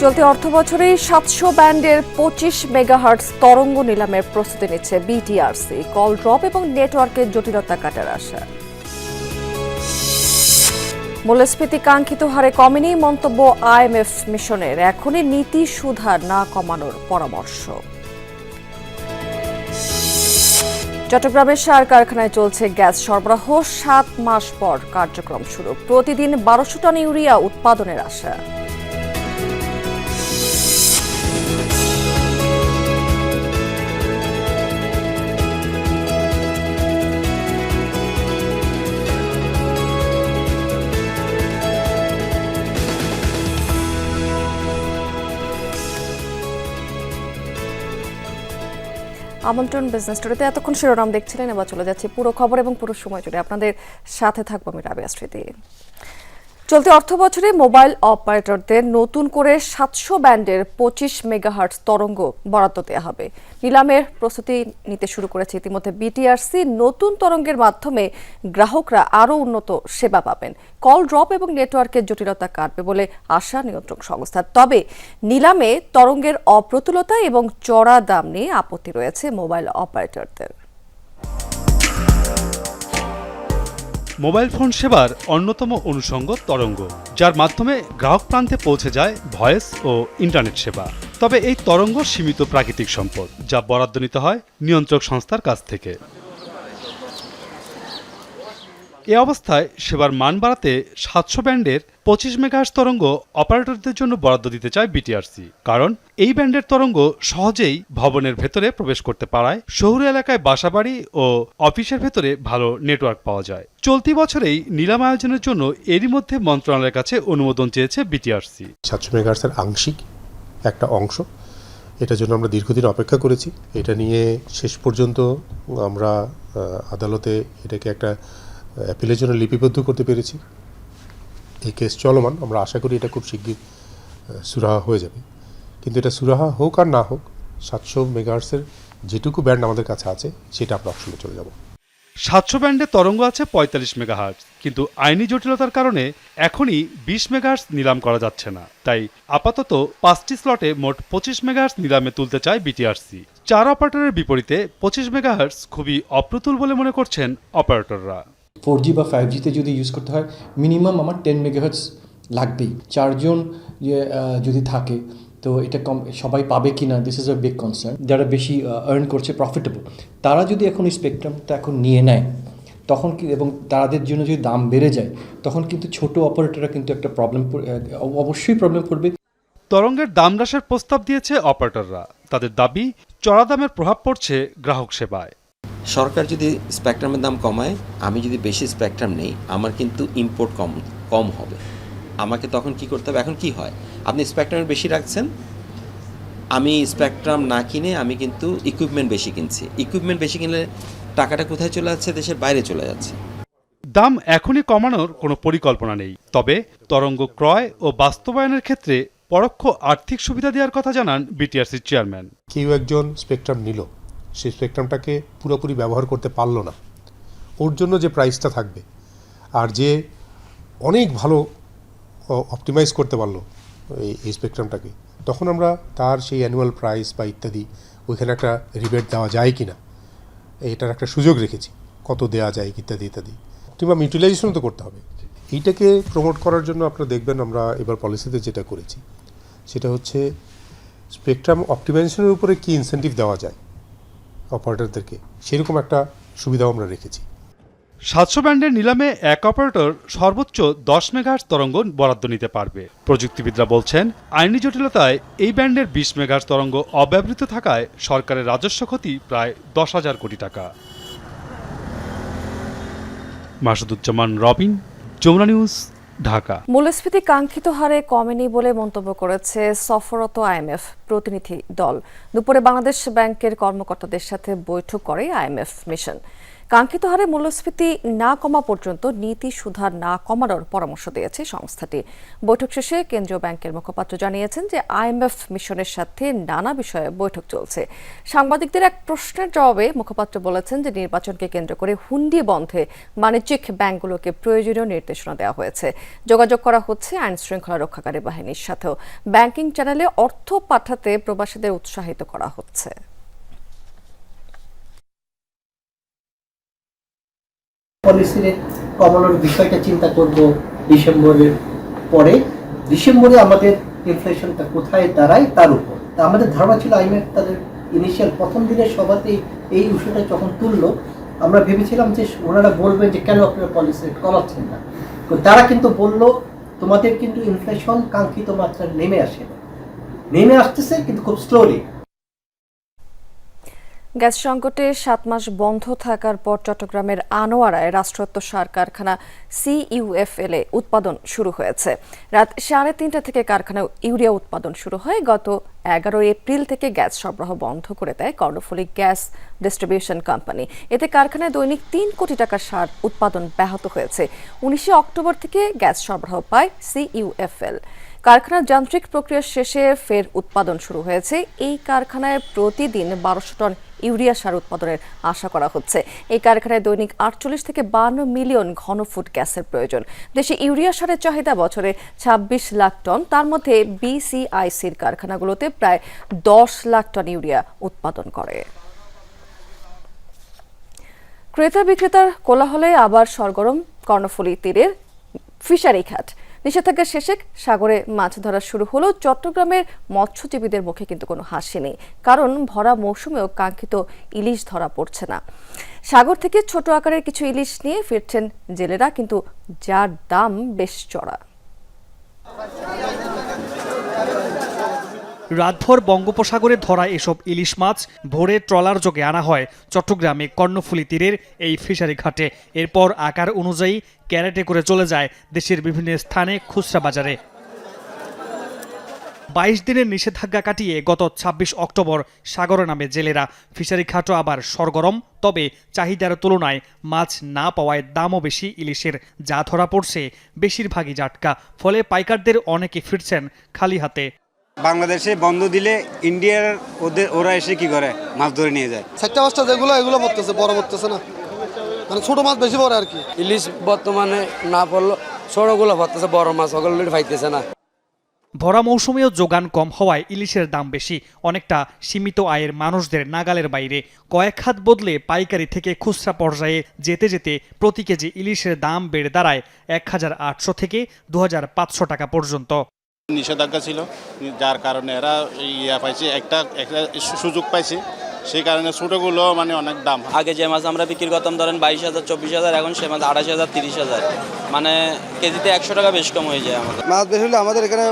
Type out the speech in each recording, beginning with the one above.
চলতি অর্থ বছরে সাতশো ব্যান্ডের পঁচিশ মেগাহার্টস তরঙ্গ নিলামের প্রস্তুতি নিচ্ছে বিটিআরসি। কল ড্রপ এবং নেটওয়ার্কের জটিলতা কাটার আশা। মূল্যস্ফীতি কাঙ্ক্ষিত হারে কমেনি মন্তব্য আইএমএফ মিশনের। এখনই নীতি সুধার না কমানোর পরামর্শ। চট্টগ্রামের সার কারখানায় চলছে গ্যাস সরবরাহ। সাত মাস পর কার্যক্রম শুরু। প্রতিদিন বারোশো টন ইউরিয়া উৎপাদনের আশা। আমন্ত্রণ বিজনেস স্টোরিতে এতক্ষণ শিরোনাম দেখছিলেন, এবার চলে যাচ্ছে পুরো খবর এবং পুরো সময় জুড়ে। আপনাদের সাথে থাকব আমি রাবিয়া স্মৃতি। চলতি অর্থ বছরে মোবাইল অপারেটরদের নতুন করে সাতশো ব্যান্ডের পঁচিশ মেগাহার্টস তরঙ্গ বরাদ্দ দেওয়া হবে। নিলামের প্রস্তুতি নিতে শুরু করেছে ইতিমধ্যে বিটিআরসি। নতুন তরঙ্গের মাধ্যমে গ্রাহকরা আরও উন্নত সেবা পাবেন। কল ড্রপ এবং নেটওয়ার্কের জটিলতা কাটবে বলে আশা নিয়ন্ত্রক সংস্থার তবে নিলামে তরঙ্গের অপ্রতুলতা এবং চড়া দাম নিয়ে আপত্তি রয়েছে মোবাইল অপারেটরদের। মোবাইল ফোন সেবার অন্যতম অনুষঙ্গ তরঙ্গ, যার মাধ্যমে গ্রাহক প্রান্তে পৌঁছে যায় ভয়েস ও ইন্টারনেট সেবা। তবে এই তরঙ্গ সীমিত প্রাকৃতিক সম্পদ, যা বরাদ্দ নিতে হয় নিয়ন্ত্রক সংস্থার কাছ থেকে। এ অবস্থায় সেবার মান বাড়াতে সাতশো ব্যান্ডের পঁচিশ মেগাহার্স তরঙ্গ অপারেটরদের জন্য বরাদ্দ দিতে চায় বিটিআরসি। কারণ এই ব্যান্ডের তরঙ্গ সহজেই ভবনের ভেতরে প্রবেশ করতে পারায়, শহুর এলাকায় বাসাবাড়ি ও অফিসের ভেতরে ভালো নেটওয়ার্ক পাওয়া যায়। চলতি বছরেই নিলাম আয়োজনের জন্য এরই মধ্যে মন্ত্রণালয়ের কাছে অনুমোদন চেয়েছে বিটিআরসি। সাতশো মেগাহার্সের আংশিক একটা অংশ, এটার জন্য আমরা দীর্ঘদিন অপেক্ষা করেছি। এটা নিয়ে শেষ পর্যন্ত আমরা আদালতে এটাকে একটা অ্যাপিলের জন্য লিপিবদ্ধ করতে পেরেছি। এই কেস চলমান, আমরা আশা করি এটা খুব শিগগির সুরাহা হয়ে যাবে। কিন্তু এটা সুরাহা হোক আর না হোক, সাতশো মেগাহার্সের যেটুকু ব্যান্ড আমাদের কাছে আছে, সেটা আমরা অপশনে চলে যাব। সাতশো ব্যান্ডে তরঙ্গ আছে পঁয়তাল্লিশ মেগাহার্টস কিন্তু আইনি জটিলতার কারণে এখনই বিশ মেগাহার্টস নিলাম করা যাচ্ছে না। তাই আপাতত পাঁচটি স্লটে মোট পঁচিশ মেগাহার্টস নিলামে তুলতে চায় বিটিআরসি। চার অপারেটরের বিপরীতে পঁচিশ মেগাহার্টস খুবই অপ্রতুল বলে মনে করছেন অপারেটররা। ফোর জি বা ফাইভ জিতে যদি ইউজ করতে হয় মিনিমাম আমার টেন মেগাহার্টস লাগবেই। চারজন যদি থাকে, তো এটা কম, সবাই পাবে কি না this is a big concern যারা বেশি আর্ন করছে প্রফিটেবল তারা যদি এখন এই স্পেকট্রামটা এখন নিয়ে নেয়, তখন কি, এবং তাদের জন্য যদি দাম বেড়ে যায়, তখন কিন্তু ছোট অপারেটররা কিন্তু একটা প্রবলেম অবশ্যই প্রবলেম পড়বে। তরঙ্গের দাম হ্রাসের প্রস্তাব দিয়েছে অপারেটররা তাদের দাবি, চড়া দামের প্রভাব পড়ছে গ্রাহক সেবায়। সরকার যদি স্পেকট্রামের দাম কমায় আমি যদি বেশি স্পেকট্রাম নেই আমার কিন্তু ইম্পোর্ট কম কম হবে। আমাকে তখন কি করতে হবে? এখন কি হয়? আপনি স্পেকট্রাম বেশি রাখছেন আমি স্পেকট্রাম না কিনে আমি কিন্তু ইকুইপমেন্ট বেশি কিনছি। ইকুইপমেন্ট বেশি কিনলে টাকাটা কোথায় চলে যাচ্ছে? দেশের বাইরে চলে যাচ্ছে। দাম এখনই কমানোর কোনো পরিকল্পনা নেই। তবে তরঙ্গ ক্রয় ও বাস্তবায়নের ক্ষেত্রে পরোক্ষ আর্থিক সুবিধা দেওয়ার কথা জানান বিটিআরসির চেয়ারম্যান। কেউ একজন স্পেকট্রাম নিল। সেই স্পেকট্রামটাকে পুরোপুরি ব্যবহার করতে পারল না। ওর জন্য যে প্রাইসটা থাকবে আর যে অনেক ভালো অপটিমাইজ করতে পারল এই স্পেকট্রামটাকে তখন আমরা তার সেই অ্যানুয়াল প্রাইস বা ইত্যাদি ওইখানে একটা রিবেট দেওয়া যায় কি না এটার একটা সুযোগ রেখেছি, কত দেওয়া যায় ইত্যাদি ইত্যাদি। কিংবা মিউটিলাইজেশনও তো করতে হবে। এইটাকে প্রমোট করার জন্য আপনারা দেখবেন আমরা এবার পলিসিতে যেটা করেছি, সেটা হচ্ছে স্পেকট্রাম অপটিমাইজেশনের উপরে কী ইনসেন্টিভ দেওয়া যায়। অপারেটরদেরকে। সেরকম একটা সুবিধাও আমরা রেখেছি। সাতশো ব্যান্ডের নিলামে এক অপারেটর সর্বোচ্চ দশ মেগাহার্স তরঙ্গ বরাদ্দ নিতে পারবে। প্রযুক্তিবিদরা বলছেন, আইনি জটিলতায় এই ব্যান্ডের বিশ মেগাহার্স তরঙ্গ অব্যবহৃত থাকায় সরকারের রাজস্ব ক্ষতি প্রায় দশ হাজার কোটি টাকা। মাসুদুজ্জামান, রবিন, যমুনা নিউজ ঢাকা। মূল্যস্ফীতি কাঙ্ক্ষিত হারে কমেনি বলে মন্তব্য করেছে সফরত আইএমএফ প্রতিনিধি দল। দুপুরে বাংলাদেশ ব্যাংকের কর্মকর্তাদের সাথে বৈঠক করে আইএমএফ মিশন। কাঙ্ক্ষিত হারে মূল্যস্ফীতি না কমা পর্যন্ত নীতি সুধার না কমানোর পরামর্শ দিয়েছে সংস্থাটি। বৈঠক শেষে কেন্দ্রীয় ব্যাংকের মুখপাত্র জানিয়েছেন যে আইএমএফ মিশনের সাথে নানা বিষয়ে বৈঠক চলছে। সাংবাদিকদের এক প্রশ্নের জবাবে মুখপাত্র বলেছেন যে নির্বাচনকে কেন্দ্র করে হুন্ডি বন্ধে বাণিজ্যিক ব্যাংকগুলোকে প্রয়োজনীয় নির্দেশনা দেওয়া হয়েছে। যোগাযোগ করা হচ্ছে আইন শৃঙ্খলা রক্ষাকারী বাহিনীর সাথেও। ব্যাংকিং চ্যানেলে অর্থ পাঠাতে প্রবাসীদের উৎসাহিত করা হচ্ছে। পলিসি রেট কমানোর বিষয়টা চিন্তা করব ডিসেম্বরের পরে। ডিসেম্বরে আমাদের ইনফ্লেশনটা কোথায় দাঁড়ায় তার উপর। তা আমাদের ধারণা ছিল আইএমএফ তাদের ইনিশিয়াল প্রথম দিনের সভাতেই এই ইস্যুটা যখন তুললো, আমরা ভেবেছিলাম যে ওনারা বলবেন যে কেন আপনারা পলিসি রেট কমাচ্ছেন না। তো তারা কিন্তু বলল, তোমাদের কিন্তু ইনফ্লেশন কাঙ্ক্ষিত মাত্রায় নেমে আসে নেমে আসতেছে কিন্তু খুব স্লোলি গ্যাস সংকটে সাত মাস বন্ধ থাকার পর চট্টগ্রামের আনোয়ারায় রাষ্ট্রত্ব সার কারখানা সিইউএফএল এ উৎপাদন শুরু হয়েছে। রাত সাড়ে তিনটা থেকে কারখানায় ইউরিয়া উৎপাদন শুরু হয়। গত এগারো এপ্রিল থেকে গ্যাস সরবরাহ বন্ধ করে দেয় কর্ণফুলী গ্যাস ডিস্ট্রিবিউশন কোম্পানি। এতে কারখানায় দৈনিক তিন কোটি টাকা সার উৎপাদন ব্যাহত হয়েছে। উনিশে অক্টোবর থেকে গ্যাস সরবরাহ পায় সিইউএফএল। কারখানার যান্ত্রিক প্রক্রিয়া শেষে ফের উৎপাদন শুরু হয়েছে। এই কারখানায় প্রতিদিন বারোশো টন ইউরিয়া সার উৎপাদনের আশা করা হচ্ছে। এই কারখানায় দৈনিক আটচল্লিশ থেকে বান্ন মিলিয়ন ঘনফুট গ্যাসের প্রয়োজন। দেশে ইউরিয়া সারের চাহিদা বছরে ছাব্বিশ লাখ টন। তার মধ্যে বিসিআইসির কারখানাগুলোতে প্রায় দশ লাখ টন ইউরিয়া উৎপাদন করে। ক্রেতা বিক্রেতার কোলাহলে আবার সরগরম, কর্ণফুলী তীরের ফিশারি ঘাট। নিষেধাজ্ঞা শেষে সাগরে মাছ ধরা শুরু হলেও চট্টগ্রামের মৎস্যজীবীদের মুখে কিন্তু কোনো হাসি নেই, কারণ ভরা মৌসুমেও কাঙ্ক্ষিত ইলিশ ধরা পড়ছে না। সাগর থেকে ছোট আকারের কিছু ইলিশ নিয়ে ফিরছেন জেলেরা, কিন্তু যার দাম বেশ চড়া। রাতভর বঙ্গোপসাগরে ধরা এসব ইলিশ মাছ ভোরে ট্রলার যোগে আনা হয়। চট্টগ্রামে কর্ণফুলী তীরের এই ফিশারি ঘাটে। এরপর আকার অনুযায়ী ক্যারেটে করে চলে যায় দেশের বিভিন্ন স্থানে খুচরা বাজারে। বাইশ দিনের নিষেধাজ্ঞা কাটিয়ে গত ২৬ অক্টোবর সাগরে নামে জেলেরা। ফিশারি ঘাটও আবার সরগরম, তবে চাহিদার তুলনায় মাছ না পাওয়ায় দামও বেশি ইলিশের, যা ধরা পড়ছে বেশিরভাগই জাটকা। ফলে পাইকারদের অনেকে ফিরছেন খালি হাতে। বাংলাদেশে বন্ধ দিলে ইন্ডিয়ার ওদের ওরা এসে কি করে? মাছ ধরে নিয়ে যায়। চারটা পাঁচটা যেগুলো এগুলো পড়তেছে বড় পড়তেছে না। মানে ছোট মাছ বেশি পড়ে আর কি। ইলিশ বর্তমানে না পড়ল ছোটগুলো ভরতেছে বড় মাছ ওগুলো পাইতেছে না। ভরা মৌসুমেও যোগান কম হওয়ায় ইলিশের দাম বেশি অনেকটা সীমিত আয়ের মানুষদের নাগালের বাইরে। কয়েক হাত বদলে পাইকারি থেকে খুচরা পর্যায়ে যেতে যেতে প্রতি কেজি ইলিশের দাম বেড়ে দাঁড়ায় এক হাজার আটশো থেকে দু হাজার পাঁচশো টাকা পর্যন্ত। নিষেধাজ্ঞা ছিল যার কারণে এরা ইয়া পাইছে একটা একটা সুযোগ পাইছে। সেই কারণে ছোটোগুলো মানে অনেক দাম আগে যে মাছ আমরা বিক্রি করতাম ধরেন বাইশ হাজার চব্বিশ হাজার এখন সে মাছ আঠাশ হাজার তিরিশ হাজার। মানে কেজিতে একশো টাকা বেশ কম হয়ে যায় আমাদের। মাছ বেশি হলে আমাদের এখানে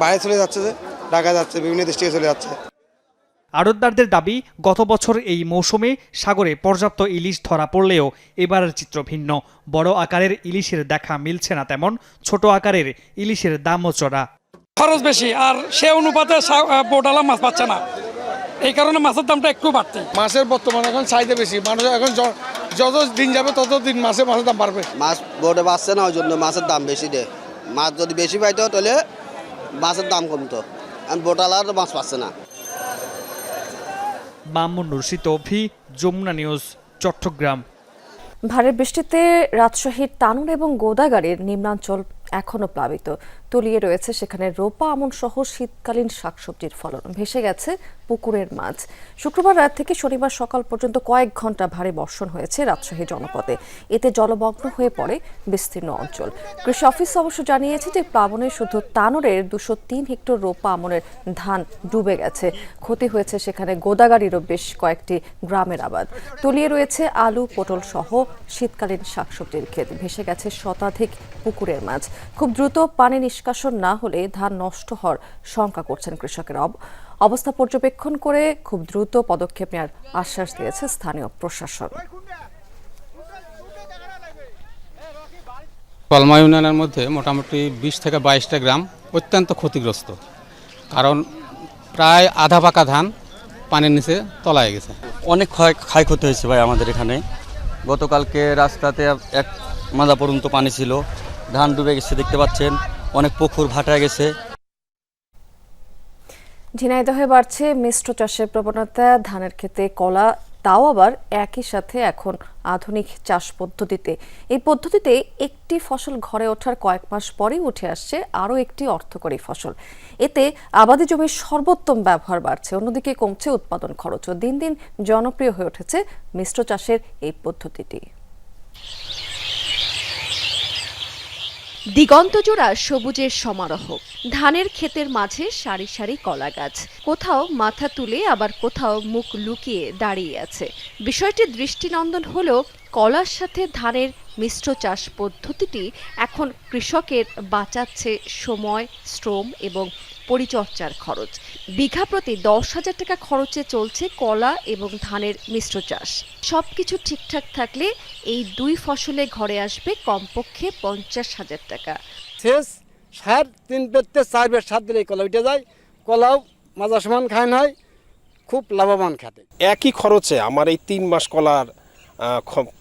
বাইরে চলে যাচ্ছে যে ঢাকা যাচ্ছে বিভিন্ন দেশ থেকে চলে যাচ্ছে। আড়তদারদের দাবি গত বছর এই মৌসুমে সাগরে পর্যাপ্ত ইলিশ ধরা পড়লেও এবারের চিত্র ভিন্ন। বড় আকারের ইলিশের দেখা মিলছে না তেমন ছোট আকারের ইলিশের দামও চড়া। খরচ বেশি আর সে অনুপাতে বোটালা মাছ পাচ্ছে না। এই কারণে মাছের দামটা একটু বাড়তে। মাছের বর্তমানে এখন চাহিদা বেশি। মানুষ এখন য- যত দিন যাবে তত দিন মাছে মাছের দাম বাড়বে। মাছ বোর্ডে পাচ্ছে না ওই জন্য মাছের দাম বেশি দেয় মাছ যদি বেশি পাইতো তাহলে মাছের দাম কমতো। আর বোটালার মাছ পাচ্ছে না। মামুন রশিদ তৌফি যমুনা নিউজ চট্টগ্রাম। ভারী বৃষ্টিতে রাজশাহীর তানুর এবং গোদাগাড়ির নিম্নাঞ্চল এখনও প্লাবিত। তলিয়ে রয়েছে সেখানে রোপা আমন সহ শীতকালীন শাকসবজির ফলন। ভেসে গেছে পুকুরের মাছ। শুক্রবার রাত থেকে শনিবার সকাল পর্যন্ত কয়েক ঘণ্টা ভারী বর্ষণ হয়েছে রাজশাহী জনপদে। এতে জলমগ্ন হয়ে পড়ে বিস্তীর্ণ অঞ্চল। কৃষি অফিস অবশ্য জানিয়েছে যে প্লাবনে শুধু তানরের দুশো তিন হেক্টর রোপা আমনের ধান ডুবে গেছে। ক্ষতি হয়েছে সেখানে গোদাগাড়িরও বেশ কয়েকটি গ্রামের আবাদ। তলিয়ে রয়েছে আলু, পটল সহ শীতকালীন শাকসবজির ক্ষেত। ভেসে গেছে শতাধিক পুকুরের মাছ। খুব দ্রুত পানি নিষ্কাশন না হলে ধান নষ্ট হওয়ার শঙ্কা করছেন কৃষকেরা। অব- অবস্থা পর্যবেক্ষণ করে খুব দ্রুত পদক্ষেপ নেওয়ার আশ্বাস দিয়েছে স্থানীয় প্রশাসন। কলমা ইউনিয়নের মধ্যে মোটামুটি বিশ থেকে বাইশটা গ্রাম অত্যন্ত ক্ষতিগ্রস্ত। কারণ প্রায় আধা পাকা ধান পানির নিচে তলায় গেছে। অনেক ক্ষয় ক্ষয়ক্ষতি হয়েছে ভাই আমাদের এখানে। গতকালকে রাস্তাতে এক মাদা পর্যন্ত পানি ছিল। ধান ডুবে গেছে দেখতে পাচ্ছেন। অনেক পুকুর ভাটা গেছে। ঝিনাইদহে বাড়ছে মিশ্র চাষের প্রবণতা। ধানের ক্ষেতে কলা, তাও আবার একই সাথে এখন আধুনিক চাষ পদ্ধতিতে। এই পদ্ধতিতে একটি ফসল ঘরে ওঠার কয়েক মাস পরেই উঠে আসছে আরও একটি অর্থকরী ফসল। এতে আবাদি জমির সর্বোত্তম ব্যবহার বাড়ছে, অন্যদিকে কমছে উৎপাদন খরচ ও দিন দিন জনপ্রিয় হয়ে উঠেছে মিশ্র চাষের এই পদ্ধতিটি। দিগন্তজোড়া সবুজের সমারোহ। ধানের ক্ষেতের মাঝে সারি সারি কলা গাছ। কোথাও মাথা তুলে, আবার কোথাও মুখ লুকিয়ে দাঁড়িয়ে আছে। বিষয়টি দৃষ্টিনন্দন হলেও কলার সাথে ধানের মিশ্র চাষ পদ্ধতিটি এখন কৃষকের বাঁচাচ্ছে সময়, শ্রম এবং পরিচর্যার খরচ। বিঘা প্রতি দশ হাজার টাকা খরচে চলছে কলা এবং ধানের মিশ্র চাষ। সব কিছু ঠিকঠাক থাকলে এই দুই ফসলে ঘরে আসবে কমপক্ষে পঞ্চাশ হাজার টাকা। শেষ সার তিন পেতে চার বের সাত দিলে কলা উঠে যায়। কলাও মাজা সমান খায় নয় খুব লাভবান খাতে। একই খরচে আমার এই তিন মাস কলার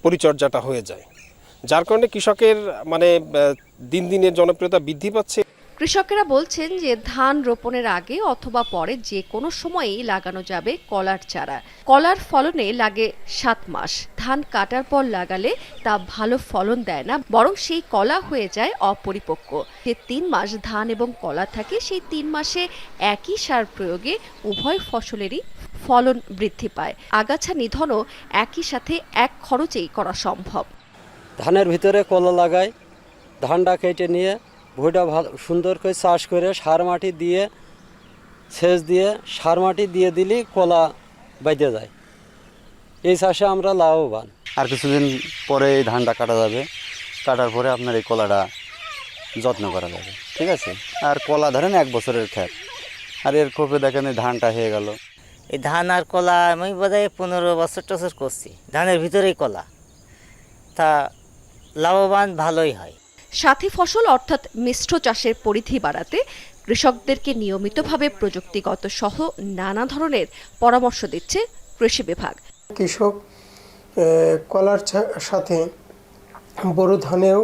পরিচর্যাটা হয়ে যায়। যার কারণে কৃষকের মানে দিন দিনের জনপ্রিয়তা বৃদ্ধি পাচ্ছে। কৃষকেরা বলছেন যে ধান রোপণের আগে অথবা পরে যে কোনো সময়েই লাগানো যাবে কলার চারা। কলার ফলনে লাগে সাত মাস। ধান কাটার পর লাগালে তা ভালো ফলন দেয় না, বরং সেই কলা হয়ে যায় অপরিপক্ক। যে তিন মাস ধান এবং কলা থাকে, সেই তিন মাসে একই সার প্রয়োগে উভয় ফসলেরই ফলন বৃদ্ধি পায়। আগাছা নিধনও একই সাথে এক খরচেই করা সম্ভব। ধানের ভিতরে কলা লাগায় ধানটা কেটে নিয়ে ভুঁইটা ভালো সুন্দর করে চাষ করে সার মাটি দিয়ে সেচ দিয়ে সার মাটি দিয়ে দিলেই কলা বাইতে যায়। এই চাষে আমরা লাভবান। আর কিছুদিন পরে এই ধানটা কাটা যাবে। কাটার পরে আপনার এই কলাটা যত্ন করা যাবে। ঠিক আছে? আর কলা ধরেন এক বছরের খ্যাত আর এর কোপে দেখেন এই ধানটা হয়ে গেল। এই ধান আর কলা আমি বোধহয় পনেরো বছর টছর করছি। ধানের ভিতরেই কলা। তা লাভবান ভালোই হয়। সাথী ফসল অর্থাৎ মিশ্র চাষের পরিধি বাড়াতে কৃষকদেরকে নিয়মিতভাবে প্রযুক্তিগত সহ নানা ধরনের পরামর্শ দিচ্ছে কৃষি বিভাগ। কৃষক কলার সাথে বড় ধানেও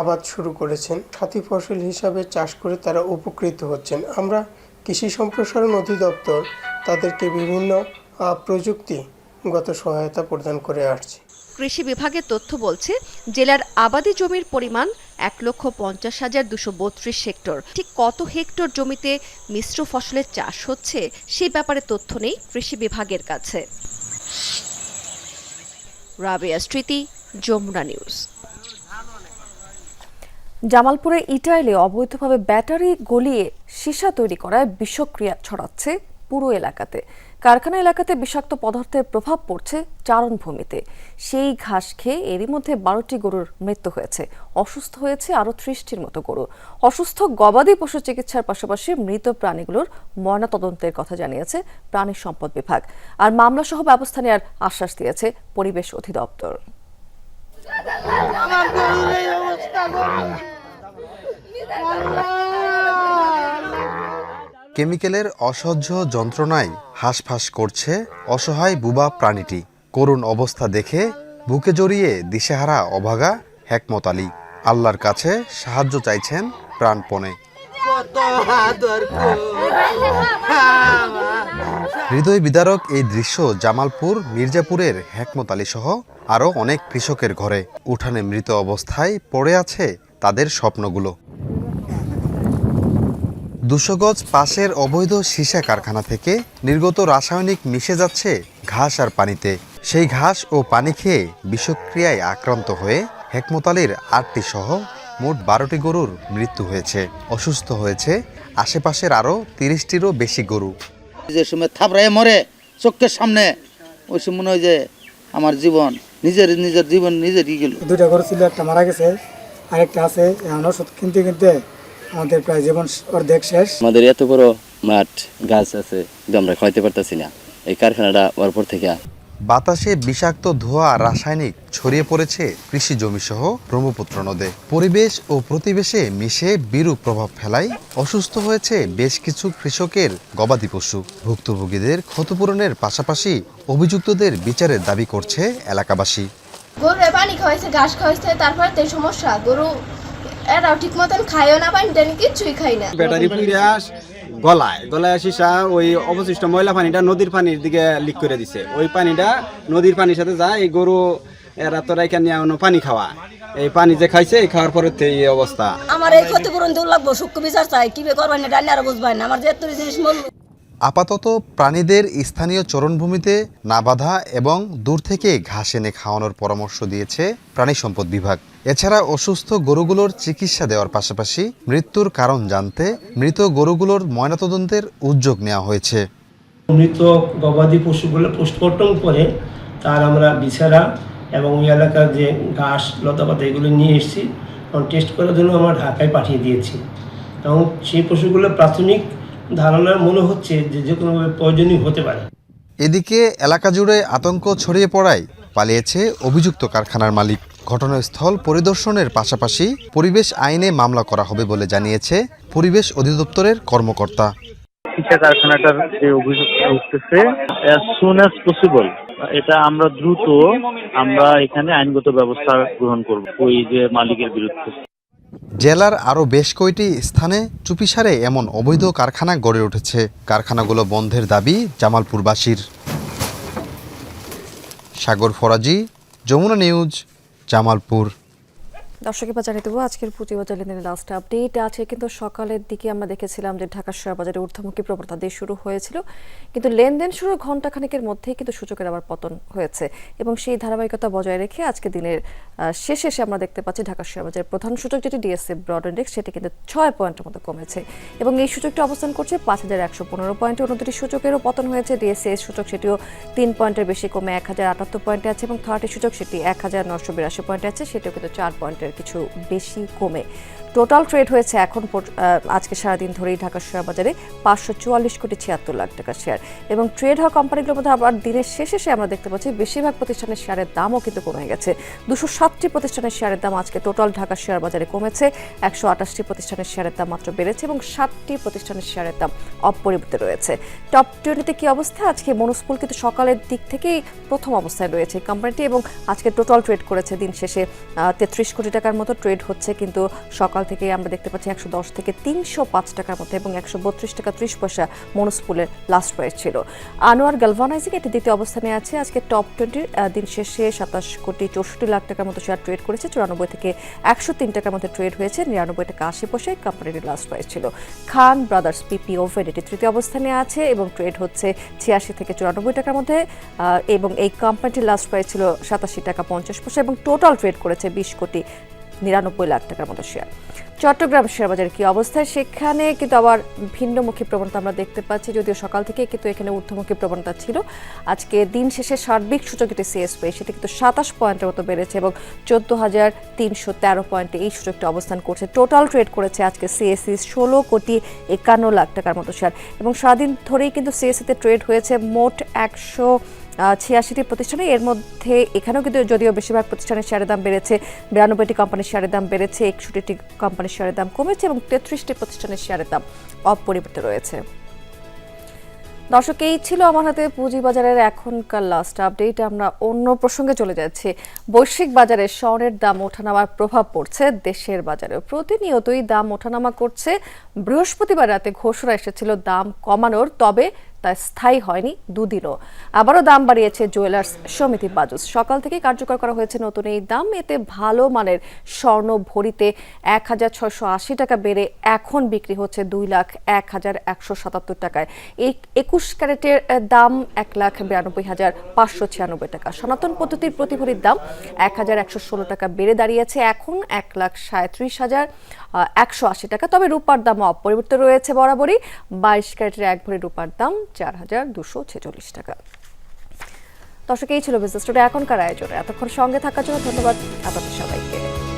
আবাদ শুরু করেছেন। সাথী ফসল হিসাবে চাষ করে তারা উপকৃত হচ্ছেন। আমরা কৃষি সম্প্রসারণ অধিদপ্তর তাদেরকে বিভিন্ন প্রযুক্তিগত সহায়তা প্রদান করে আসছে। কৃষি বিভাগের তথ্য বলছে, জেলার আবাদি জমির পরিমাণ এক লক্ষ পঞ্চাশ হাজার দুশো বত্রিশ হেক্টর। ঠিক কত হেক্টর জমিতে মিশ্র ফসলের চাষ হচ্ছে, সে ব্যাপারে তথ্য নেই কৃষি বিভাগের কাছে। স্মৃতি, যমুনা নিউজ। জামালপুরে ইটাইলে অবৈধভাবে ব্যাটারি গলিয়ে সীসা তৈরি করায় বিষক্রিয়া ছড়াচ্ছে পুরো এলাকাতে। কারখানা এলাকাতে বিষাক্ত পদার্থের প্রভাব পড়ছে চারণভূমিতে। সেই ঘাস খেয়ে এরই মধ্যে বারোটি গরুর মৃত্যু হয়েছে। অসুস্থ হয়েছে আরও ত্রিশটির মতো গরু। অসুস্থ গবাদি পশু চিকিৎসার পাশাপাশি মৃত প্রাণীগুলোর ময়নাতদন্তের কথা জানিয়েছে প্রাণী সম্পদ বিভাগ। আর মামলা সহ ব্যবস্থা নেওয়ার আশ্বাস দিয়েছে পরিবেশ অধিদপ্তর। কেমিক্যালের অসহ্য যন্ত্রণায় হাঁসফাঁস করছে অসহায় বুবা প্রাণীটি। করুণ অবস্থা দেখে বুকে জড়িয়ে দিশেহারা অভাগা হেকমত আলী আল্লাহর কাছে সাহায্য চাইছেন প্রাণপণে। হৃদয় বিদারক এই দৃশ্য জামালপুর, মির্জাপুরের হেকমত আলী সহ আরও অনেক কৃষকের ঘরে। উঠানে মৃত অবস্থায় পড়ে আছে তাদের স্বপ্নগুলো। দুশো গজ পাশের অবৈধ সীসা কারখানা থেকে নির্গত রাসায়নিক মিশে যাচ্ছে ঘাস আর পানিতে। সেই ঘাস ও পানি খেয়ে বিষক্রিয়ায় আক্রান্ত হয়ে হেকমত আলীর আটটি সহ মোট বারোটি গরুর মৃত্যু হয়েছে। অসুস্থ হয়েছে আশেপাশের আরও তিরিশটিরও বেশি গরু। যে সময় থাপড়ায় মরে চোখের সামনে ওই সময় মনে হয় যে আমার জীবন নিজের নিজের জীবন নিজের ই গেল। দুইটা গরু ছিল একটা মারা গেছে আরেকটা আছে এখন ওষুধ কিনতে কিনতে আমাদের প্রায় জীবন অর্ধেক শেষ। আমাদের এত বড় মাঠ গাছ আছে আমরা খাইতে পারতেছি না। এই কারখানাটা ওর পর থেকে। বাতাসে বিষাক্ত ধোঁয়া রাসায়নিক ছড়িয়ে পড়েছে কৃষি জমি সহ ব্রহ্মপুত্র নদে। পরিবেশ ও প্রতিবেশে মিশে বিরূপ প্রভাব ফেলায় অসুস্থ হয়েছে বেশ কিছু কৃষকের গবাদি পশু। ভুক্তভোগীদের ক্ষতিপূরণের পাশাপাশি অভিযুক্তদের বিচারের দাবি করছে এলাকাবাসী। গরু পানি খাওয়াইছে ঘাস খাওয়াইছে তারপর তো সমস্যা। গরু এরাও ঠিক মতন খাইও না পানি টানি কিছুই খাই না। ব্যাটারি পুইরা গলায়। গলায় আসিসা ওই অবশিষ্ট ময়লা পানিটা নদীর পানির দিকে লিক করে দিছে। ওই পানিটা নদীর পানির সাথে যায় এই গরু এরা তো রাইখা নিয়ে পানি খাওয়া। এই পানি যে খাইছে এই খাওয়ার পরে এই অবস্থা। আমার এই ক্ষতিপূরণ দূর লাগবো সূক্ষ্ম বিচার চাই। কীভাবে করবেন এটা আর বুঝবেন না। আমার যে জিনিস মূল্য আপাতত প্রাণীদের স্থানীয় চরণভূমিতে না বাঁধা এবং দূর থেকে ঘাস এনে খাওয়ানোর পরামর্শ দিয়েছে প্রাণী সম্পদ বিভাগ। এছাড়া অসুস্থ গরুগুলোর চিকিৎসা দেওয়ার পাশাপাশি মৃত্যুর কারণ জানতে মৃত গরুগুলোর ময়নাতদন্তের উদ্যোগ নেওয়া হয়েছে। মৃত গবাদি পশুগুলো পোস্টমর্টম করে, তার আমরা বিছারা এবং ওই এলাকার যে ঘাস, লতাপাতা এগুলো নিয়ে এসেছি টেস্ট করার জন্য আমরা ঢাকায় পাঠিয়ে দিয়েছি। এবং সেই পশুগুলো প্রাথমিক ধারণার মনে হচ্ছে যে যে কোনোভাবে প্রয়োজনীয় হতে পারে। এদিকে এলাকা জুড়ে আতঙ্ক ছড়িয়ে পড়ায় পালিয়েছে অভিযুক্ত কারখানার মালিক। ঘটনাস্থল পরিদর্শনের পাশাপাশি পরিবেশ আইনে মামলা করা হবে বলে জানিয়েছে পরিবেশ অধিদপ্তরের কর্মকর্তা। সীসা কারখানাটার যে অভিযোগ উঠতেছে অ্যাজ সুন অ্যাজ পসিবল এটা আমরা দ্রুত আমরা এখানে আইনগত ব্যবস্থা গ্রহণ করব। ওই যে মালিকের বিরুদ্ধে। জেলার আরও বেশ কয়েকটি স্থানে চুপিসারে এমন অবৈধ কারখানা গড়ে উঠেছে। কারখানাগুলো বন্ধের দাবি জামালপুরবাসীর। সাগর ফরাজি, যমুনা নিউজ, জামালপুর। দর্শক এবার জানিয়ে দেবো, আজকের পুঁজিবাজার লেনদেনের লাস্ট আপডেট আছে। কিন্তু সকালের দিকে আমরা দেখেছিলাম যে ঢাকা শেয়ার বাজারে ঊর্ধ্বমুখী প্রবণতা দিয়ে শুরু হয়েছিল। কিন্তু লেনদেন শুরুর ঘণ্টাখানেকের মধ্যেই কিন্তু সূচকের আবার পতন হয়েছে। এবং সেই ধারাবাহিকতা বজায় রেখে আজকে দিনের শেষে এসে আমরা দেখতে পাচ্ছি ঢাকা শেয়ার বাজারের প্রধান সূচক যেটি ডিএসসি ব্রড ইন্ডেক্স সেটি কিন্তু ছয় পয়েন্টের মতো কমেছে। এবং এই সূচকটি অবস্থান করছে পাঁচ হাজার একশো পনেরো পয়েন্টে। অন্যটি সূচকেরও পতন হয়েছে। ডিএসসি এর সূচক সেটিও তিন পয়েন্টের বেশি কমে এক হাজার আটাত্তর পয়েন্টে আছে এবং থার্টি সূচক সেটি এক হাজার নশো বিরাশি পয়েন্টে আছে। সেটিও কিন্তু চার পয়েন্টের কিছু বেশি কমে। টোটাল ট্রেড হয়েছে এখন আজকে সারাদিন ধরেই ঢাকা শেয়ার বাজারে পাঁচশো চুয়াল্লিশ কোটি ছিয়াত্তর লাখ টাকা শেয়ার এবং ট্রেড হওয়া কোম্পানিগুলোর মধ্যে আবার দিনের শেষে এসে আমরা দেখতে পাচ্ছি বেশিরভাগ প্রতিষ্ঠানের শেয়ারের দামও কিন্তু কমে গেছে। দুশো সাতটি প্রতিষ্ঠানের শেয়ারের দাম আজকে টোটাল ঢাকা শেয়ার বাজারে কমেছে। একশো আটাশটি প্রতিষ্ঠানের শেয়ারের দাম মাত্র বেড়েছে এবং সাতটি প্রতিষ্ঠানের শেয়ারের দাম অপরিবর্তিত রয়েছে। টপ টোয়েন্টিতে কি অবস্থা? আজকে মনুস্কুল কিন্তু সকালের দিক থেকেই প্রথম অবস্থায় রয়েছে কোম্পানিটি এবং আজকে টোটাল ট্রেড করেছে দিন শেষে তেত্রিশ কোটি টাকার মতো ট্রেড হচ্ছে কিন্তু সকাল থেকে আমরা দেখতে পাচ্ছি একশো দশ থেকে তিনশো পাঁচ টাকার মধ্যে এবং একশো বত্রিশ টাকা ত্রিশ পয়সা মনুস্পুলের লাস্ট প্রাইস ছিল। আনোয়ার গালভানাইজিং এটি দ্বিতীয় অবস্থানে আছে। আজকে টপ টোয়েন্টির দিন শেষে সাতাশ কোটি চৌষট্টি লাখ টাকার মতো শেয়ার ট্রেড করেছে। চুরানব্বই থেকে একশো তিন টাকার মধ্যে ট্রেড হয়েছে। নিরানব্বই টাকা আশি পয়সায় কোম্পানির লাস্ট প্রাইস ছিল। খান ব্রাদার্স পিপি ওভেন এটি তৃতীয় অবস্থানে আছে এবং ট্রেড হচ্ছে ছিয়াশি থেকে চুরানব্বই টাকার মধ্যে এবং এই কোম্পানিটির লাস্ট প্রাইস ছিল সাতাশি টাকা পঞ্চাশ পয়সা এবং টোটাল ট্রেড করেছে বিশ কোটি নিরানব্বই লাখ টাকার মতো শেয়ার চট্টগ্রাম শেয়ার বাজারে কি অবস্থায় সেখানে কিন্তু আবার ভিন্নমুখী প্রবণতা আমরা দেখতে পাচ্ছি, যদিও সকাল থেকে কিন্তু এখানে ঊর্ধ্বমুখী প্রবণতা ছিল। আজকে দিন শেষে সার্বিক সূচক যেটি সিএসপি সেটি কিন্তু সাতাশ পয়েন্টের মতো বেড়েছে এবং চোদ্দ হাজার তিনশো তেরো পয়েন্টে এই সূচকটি অবস্থান করছে। টোটাল ট্রেড করেছে আজকে সিএসসি ষোলো কোটি একান্ন লাখ টাকার মতো শেয়ার এবং সারাদিন ধরেই কিন্তু সিএসসিতে ট্রেড হয়েছে মোট একশো ছিয়াশিটি প্রতিষ্ঠানে। এর মধ্যে এখানেও কিন্তু যদিও বেশিরভাগ প্রতিষ্ঠানের শেয়ারের দাম বেড়েছে, বিরানব্বইটি কোম্পানির শেয়ারের দাম বেড়েছে, একষট্টিটি কোম্পানির শেয়ারের দাম কমেছে এবং তেত্রিশটি প্রতিষ্ঠানের শেয়ারের দাম অপরিবর্তিত রয়েছে। দর্শক, এই ছিল আমার হাতে পুঁজিবাজারের এখনকার লাস্ট আপডেট আমরা অন্য প্রসঙ্গে চলে যাচ্ছি। বৈশ্বিক বাজারে স্বর্ণের দাম ওঠানামার প্রভাব পড়ছে, দেশের বাজারে প্রতিনিয়তই দাম ওঠানামা করছে। বৃহস্পতিবার রাতে ঘোষণা এসেছিল দাম কমানোর, তবে তা স্থায়ী হয়নি দুদিনও। আবারও দাম বাড়িয়েছে জুয়েলার্স সমিতি বাজুস। সকাল থেকে কার্যকর করা হয়েছে নতুন এই দাম। এতে ভালো মানের স্বর্ণ ভরিতে এক হাজার ছয়শো আশি টাকা বেড়ে এখন বিক্রি হচ্ছে দুই লাখ এক হাজার একশো সাতাত্তর টাকায়। এই একুশ ক্যারেটের দাম এক লাখ বিরানব্বই হাজার পাঁচশো ছিয়ানব্বই টাকা। সনাতন পদ্ধতির প্রতি ভরির দাম এক হাজার একশো ষোলো টাকা বেড়ে দাঁড়িয়েছে। এখন এক লাখ সাঁত্রিশ হাজার একশো আশি টাকা। তবে রূপার দাম অপরিবর্তিত রয়েছে বরাবরই। বাইশ ক্যারেটের এক ভরি রূপার দাম চার হাজার দুশো ছেচল্লিশ টাকা। দর্শক, এই ছিল বিজনেস টুডে এখনকার আয়োজনে। এতক্ষণ সঙ্গে থাকার জন্য ধন্যবাদ। আপনাদের সবাইকে।